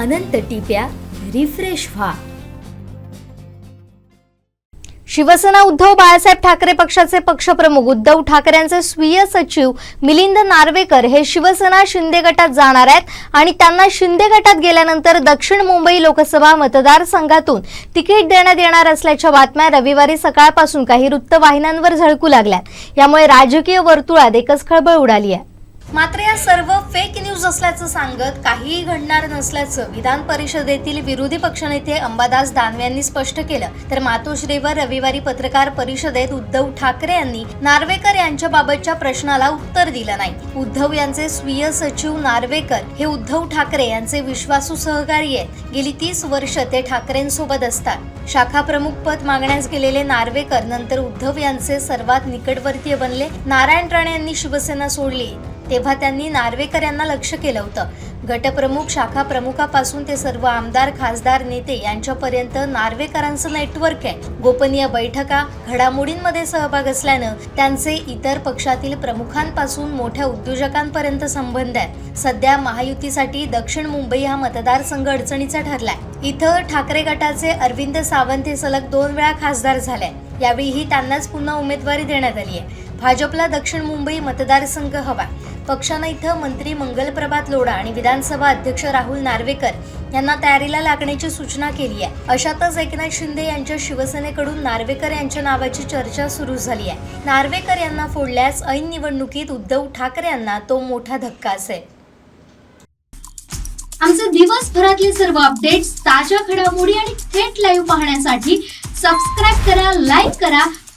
अनंत टिप्या refresh व्हा. शिवसेना उद्धव बाळासाहेब ठाकरे पक्षाचे पक्षप्रमुख उद्धव ठाकरेंचे स्वीय सचिव मिलिंद नार्वेकर हे शिवसेना शिंदे गटात जाणार आहेत आणि त्यांना शिंदे गटात गेल्यानंतर दक्षिण मुंबई लोकसभा मतदारसंघातून तिकीट देण्यात येणार असल्याच्या बातम्या रविवारी सकाळपासून काही वृत्तवाहिन्यांवर झळकू लागल्यात यामुळे राजकीय वर्तुळात एकच खळबळ उडाली आहे. मात्र या सर्व फेक न्यूज असल्याचं सांगत काहीही घडणार नसल्याचं विधान परिषदेतील विरोधी पक्षनेते अंबादास दानवे यांनी स्पष्ट केलं. तर मातोश्रीवर रविवारी पत्रकार परिषदेत उद्धव ठाकरे यांनी नार्वेकर यांच्याबाबतच्या प्रश्नाला उत्तर दिलं नाही. उद्धव यांचे स्वीय सचिव नार्वेकर हे उद्धव ठाकरे यांचे विश्वासू सहकारी आहेत. गेली तीस वर्ष ते ठाकरेंसोबत असतात. शाखा प्रमुख पद मागण्यास गेलेले नार्वेकर नंतर उद्धव यांचे सर्वात निकटवर्तीय बनले. नारायण राणे यांनी शिवसेना सोडली. तेव्हा त्यांनी नार्वेकर यांना लक्ष केलं होतं. गटप्रमुख शाखा प्रमुखापासून ते सर्व आमदार खासदार नेते यांच्यापर्यंत नार्वेकरांचं नेटवर्क आहे. गोपनीय बैठका घडामोडींमध्ये सहभाग असल्यानं त्यांचे इतर पक्षातील प्रमुखांपासून मोठ्या उद्योजकांपर्यंत संबंध आहेत सध्या महायुतीसाठी दक्षिण मुंबई हा मतदारसंघ अडचणीचा ठरलाय. इथं ठाकरे गटाचे अरविंद सावंत हे सलग दोन वेळा खासदार झाले यावेळीही त्यांनाच पुन्हा उमेदवारी देण्यात आली आहे. भाजपला दक्षिण मुंबई मतदारसंघ हवा. पक्षानं इथं मंत्री मंगलप्रभात लोढा आणि विधानसभा अध्यक्ष राहुल नार्वेकर यांना तयारीला लागण्याची सूचना केली आहे. अशातच एकनाथ शिंदे यांच्या शिवसेनेकडून नार्वेकर यांच्या नावाची चर्चा सुरू झाली आहे. नार्वेकर यांना फोडल्यास ऐन निवडणुकीत उद्धव ठाकरे यांना तो मोठा धक्का असेल. आमचे दिवसभरातले सर्व अपडेट्स ताज्या घडामोडी आणि थेट लाईव्ह पाहण्यासाठी सबस्क्राईब करा लाईक करा